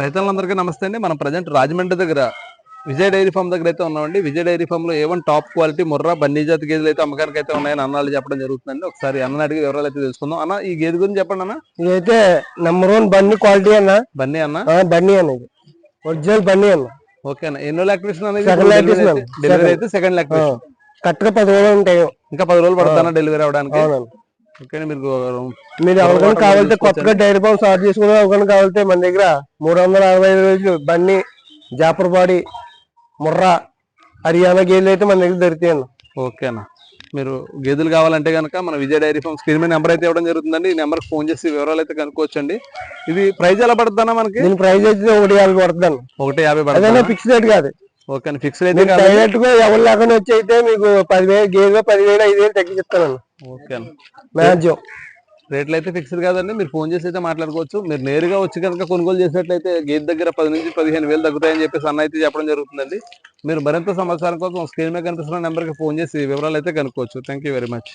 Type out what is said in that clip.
రైతులందరికీ నమస్తే అండి. మనం ప్రజెంట్ రాజమండ్రి దగ్గర విజయ్ డైరీ ఫామ్ దగ్గర అయితే ఉన్నామండి. విజయ్ డైరీ ఫామ్లో A one top quality Murrah Banni జాతి గేదెలు అయితే అమ్మకానికి అయితే ఉన్నాయని అన్నాళ్ళు చెప్పడం జరుగుతుందండి. ఒకసారి అన్న అడిగి వివరాలు అయితే తెలుసుకుందాం. అన్న ఈ గేదె గురించి చెప్పండి అన్న. ఇదైతే నెంబర్ వన్ బన్నీ క్వాలిటీ అన్న. బన్నీ అన్న? బన్నీ అన్న ఇది. ఒరిజినల్ బన్నీ అన్న. ఓకే అన్న. ఎన్నో లాక్టివేషన్ అనేది. డెలివరీ. అయితే సెకండ్ లాక్టివేషన్ కరెక్ట్గా పది రోజులు ఉంటాయి. ఇంకా పది రోజులు పడుతున్నా డెలివరీ అవడానికి? మీరు మీరు ఎవరికైనా కావాలంటే కొత్తగా డైరీ ఫామ్ స్టార్ట్ చేసుకుని ఎవరికైనా కావాలంటే మన దగ్గర మూడు వందల అరవై ఐదు రోజులు బన్నీ జాపర్బాడి ముర్రా హర్యానా గేదెలు అయితే మన దగ్గర దొరుకుతాయి అన్న. ఓకే అన్న. మీరు గేదెలు కావాలంటే కనుక మన విజయ్ డైరీ ఫామ్ స్క్రీన్ మీద నెంబర్ అయితే ఇవ్వడం జరుగుతుందండి. ఈ నెంబర్ ఫోన్ చేసి వివరాలు అయితే కనుక్కోవచ్చండి. ఇది ప్రైస్ ఎలా పడుతుందన్న మనకి? దీని ప్రైస్ అయితే ఒకటి యాభై పడుతుంది ఒకటి యాభై పడుతుంది? ఫిక్స్ రేట్ కాదు. ఓకే అండి. ఫిక్స్ అయితే డైరెక్ట్గా ఎవరు లేకుండా వచ్చి అయితే మీకు పదివేలు గేదె పదివేలు ఐదు వేలు తగ్గిస్తాను ఓకే మ్యాక్సిమం. రేట్లు అయితే ఫిక్స్డ్ కాదండి. మీరు ఫోన్ చేసి అయితే మాట్లాడుకోవచ్చు. మీరు నేరుగా వచ్చి కనుక కొనుగోలు చేసినట్లయితే గేట్ దగ్గర పది నుంచి పదిహేను వేలు తగ్గుతాయని చెప్పేసి అన్న అయితే చెప్పడం జరుగుతుందండి. మీరు మరింత సమాచారం కోసం స్క్రీన్ మీద కనిపిస్తున్న నెంబర్కి ఫోన్ చేసి వివరాలు అయితే కనుక్కోవచ్చు. Thank you very much